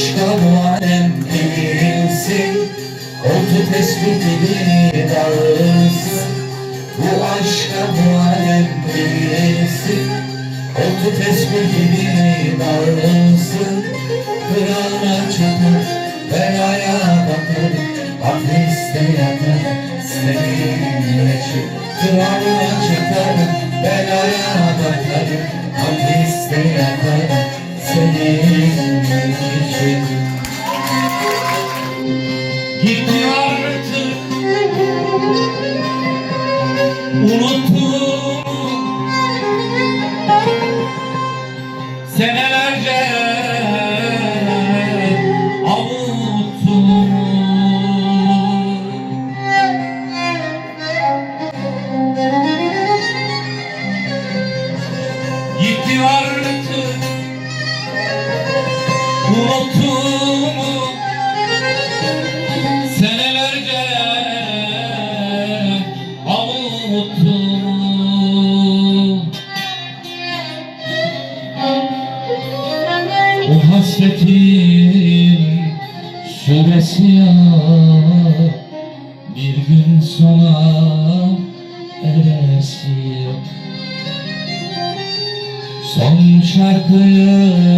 Bu aşka bu alem değilsin Oldu tespit gibi dağılsın. Bu aşka bu alem değilsin Oldu tespit gibi dağılsın. Kırana çatır belaya bakır Hapiste yatar senin için. Kırana çatır Yeah. O hasretin suresi ya. Bir gün sona eresi Son şarkıyı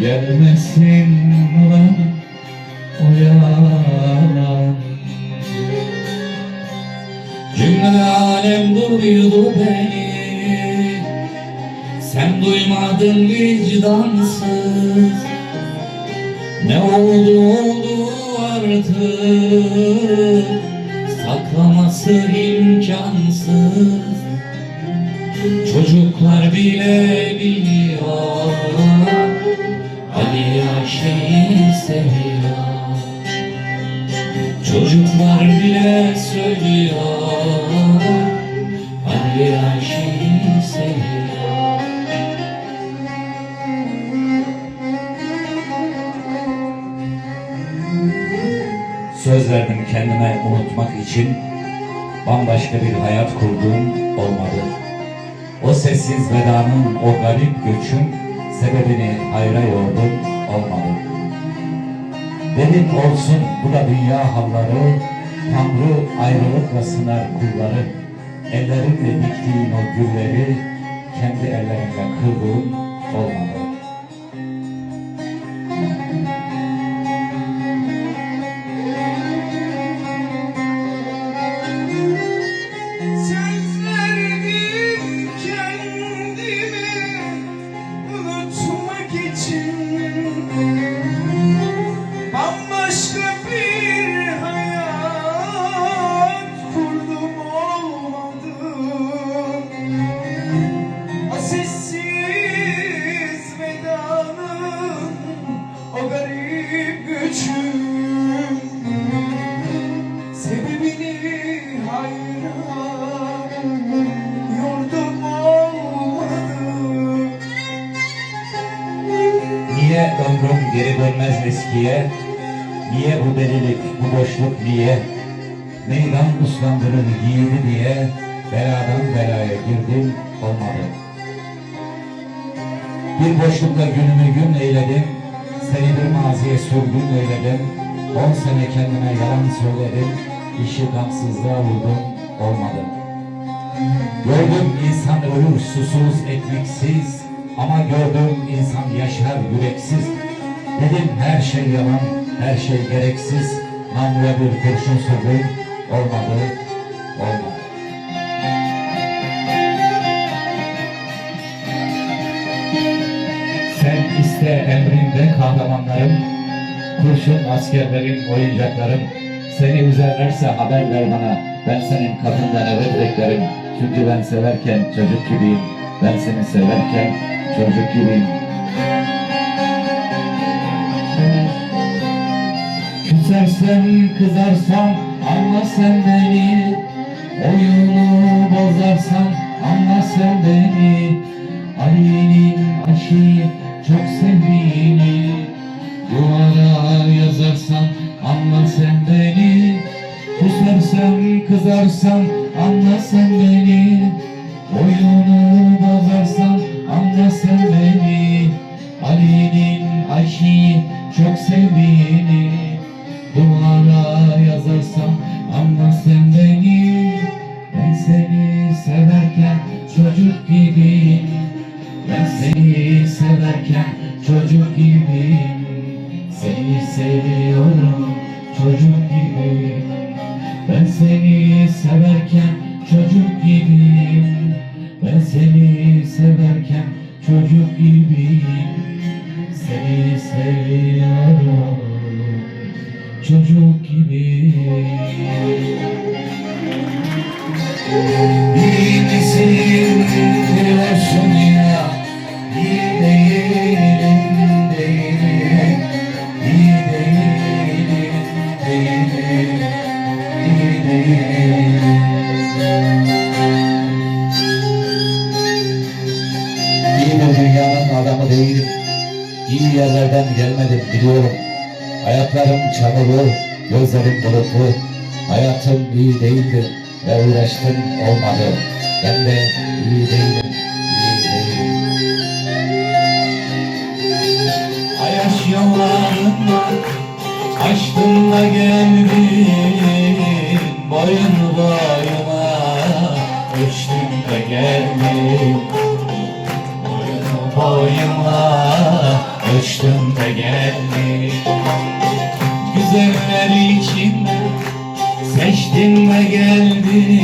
Gelmesin lan o yalancı Cümle alem duydu beni? Sen duymadın vicdansız. Ne oldu oldu artık? Saklaması imkansız. Çocuklar bile biliyor seviyor kendime unutmak için. Bambaşka bir hayat kurduğum olmadı. O sessiz vedanın o garip göçün Sebebini hayra yordum olmadı. Dedim olsun bu da dünya halları Tanrı ayrılıkla sınar kulları Ellerimle diktiğin o gülleri Kendi ellerimle kırdığım olmadı eskiye? Niye bu delilik, bu boşluk niye? Meydan uslandırır yiğidi diye beladan belaya girdim olmadı. Bir boşlukta günümü gün eyledim, seni bir maziye sürgün eyledim. On sene kendime yalan söyledim, işi gamsızlığa vurdum olmadı. Gördüm insan ölür susuz ekmeksiz Ama gördüm insan yaşar yüreksiz Dedim her şey yalan, her şey gereksiz. Namluya bir kurşun sürdüm Olmadı, olmadı. Sen iste emrinde kahramanlarım Kurşun askerlerim, oyuncaklarım. Seni üzerlerse haber ver bana. Ben senin kapından evet beklerim. Çünkü ben severken çocuk gibiyim. Ben seni severken çocuk gibiyim Küsersem kızarsam anla sen beni. Oyunu bozarsan anla sen beni. Ali'nin aşığı çok sevdiğini. Duvara yazarsan anla sen beni. Küsersem kızarsam anla sen beni. Oyunu bozarsan anla sen beni. Ali'nin aşığı çok sevdiğini. Duvara yazarsan anla sen beni Ben seni severken çocuk gibiyim. Ben seni severken çocuk gibiyim biliyorum Ayaklarım çamurlu, gözlerim bulutlu. Hayatım iyi değildi ve uğraştım olmadı. Ben de iyi değilim, iyi değilim. Ayaş yollarından Açtın da geldin Boyun boyuma Uçtun da geldin Boyun boyuma Uçtun da geldin Güzeller içinden Seçtin ve geldin.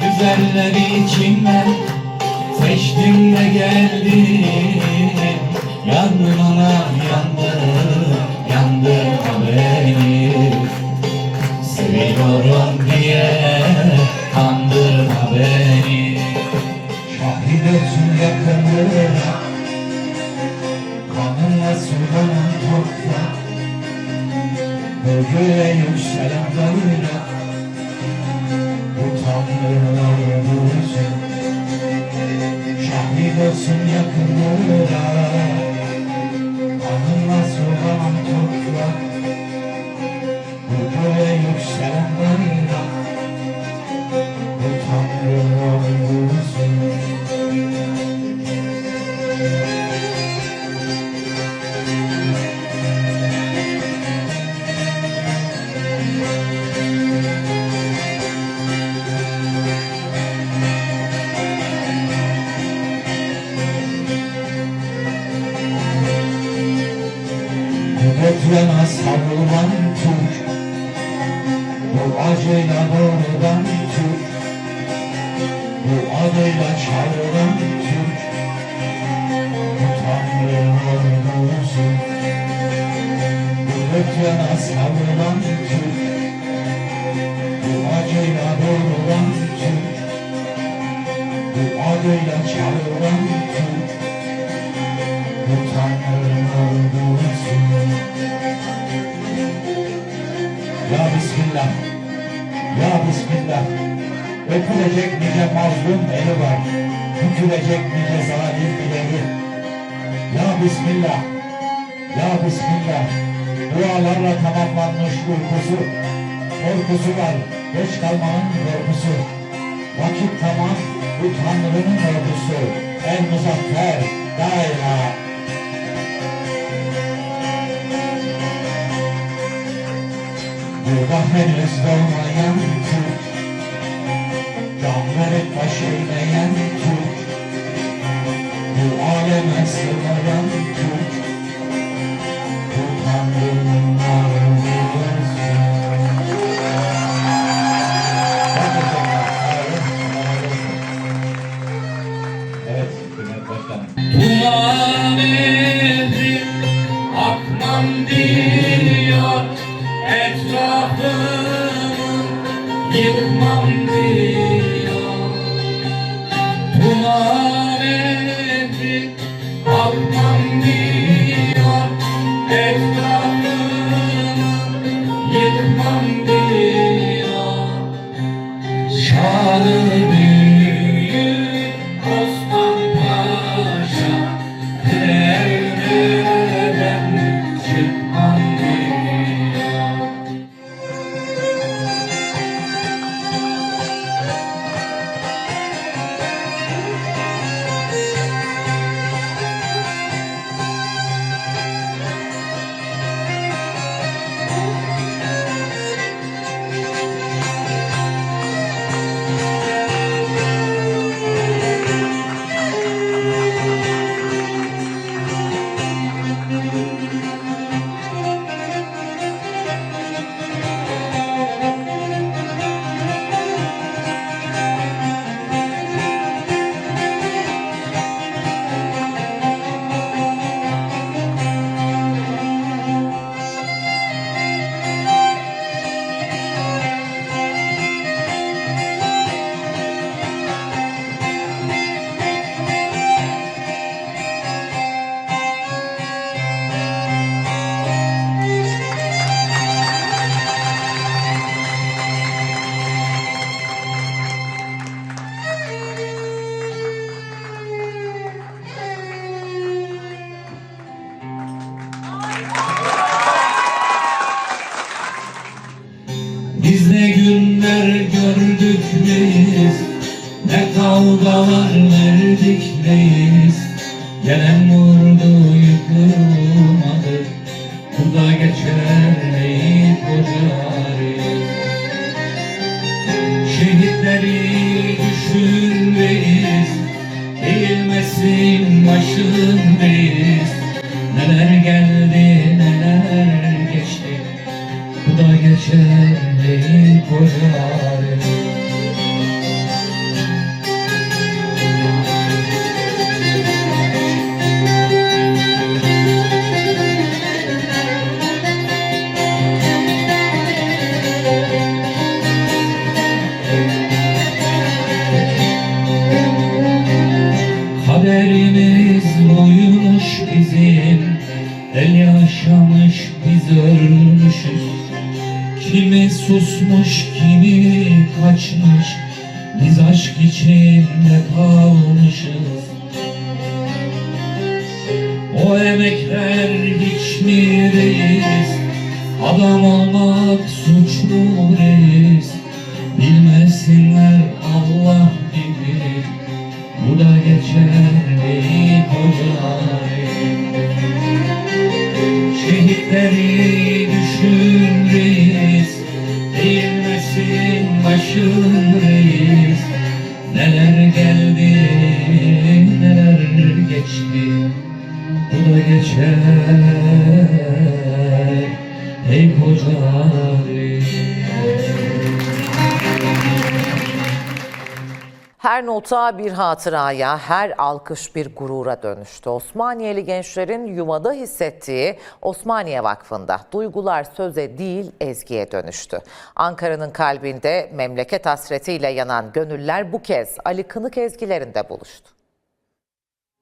Güzeller içinden Seçtin ve geldin. Yandım Kudretlerine savrulan Türk. Bu acıyla doğrudan Türk. Bu adıyla çağrılan Türk. Bu Tanrı'nın doğrusu Kudretlerine savrulan Öpülecek nice mazlum eli var, bükülecek nice zalim bileği. Ya Bismillah, Ya Bismillah. Dualarla tamamlanmış uykusu, korkusu var, geç kalmanın korkusu. Vakit tamam, bu Tanrı'nın ordusu, el muzaffer, daima. Burada henüz doğmayan Verip baş eğmeyen Türk Bu aleme sığmayan Türk günler gördük reis Ne kavgalar verdik reis Gelen vurdu yıkılmadı Bu da geçer ey koca reis Şehitleri düşün reis Eğilmesin başın reis Neler geldi neler geçti? Bu da geçer koca reis Kimi susmuş kimi kaçmış? Biz aşk içinde kalmışız. O emekler hiç mi reis? Adam olmak suç mu reis? Bilmesinler Allah bilir. Bu da geçer ey kocaları Şehitleri düşün Her nota bir hatıraya, her alkış bir gurura dönüştü. Osmaniyeli gençlerin yuvada hissettiği Osmaniye Vakfı'nda duygular söze değil ezgiye dönüştü. Ankara'nın kalbinde memleket hasretiyle yanan gönüller bu kez Ali Kınık ezgilerinde buluştu.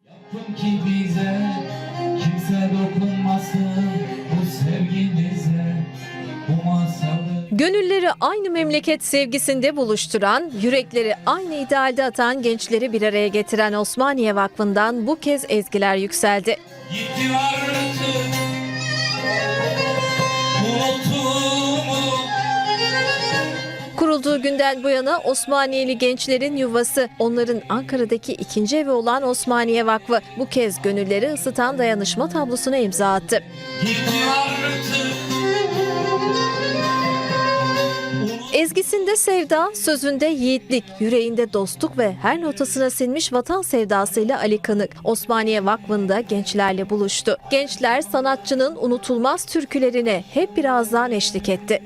Yaptın ki bize Gönülleri aynı memleket sevgisinde buluşturan, yürekleri aynı idealde atan gençleri bir araya getiren Osmaniye Vakfı'ndan bu kez ezgiler yükseldi. Gitti artık Kurulduğu günden bu yana Osmaniyeli gençlerin yuvası, onların Ankara'daki ikinci evi olan Osmaniye Vakfı bu kez gönülleri ısıtan dayanışma tablosuna imza attı. Gitti artık Ezgisinde sevda, sözünde yiğitlik, yüreğinde dostluk ve her notasına sinmiş vatan sevdasıyla Ali Kanık, Osmaniye Vakfı'nda gençlerle buluştu. Gençler sanatçının unutulmaz türkülerine hep birazdan eşlik etti.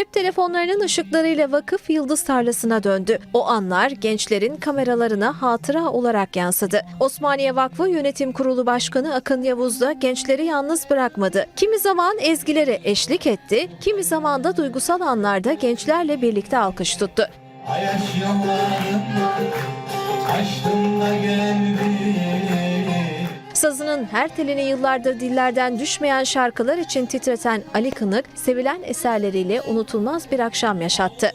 Cep telefonlarının ışıklarıyla vakıf yıldız tarlasına döndü. O anlar gençlerin kameralarına hatıra olarak yansıdı. Osmaniye Vakfı Yönetim Kurulu Başkanı Akın Yavuz da gençleri yalnız bırakmadı. Kimi zaman ezgilere eşlik etti, kimi zaman da duygusal anlarda gençlerle birlikte alkış tuttu. Ayaş yollarında Açtım da geldi Sazının her telini yıllardır dillerden düşmeyen şarkılar için titreten Ali Kınık, sevilen eserleriyle unutulmaz bir akşam yaşattı.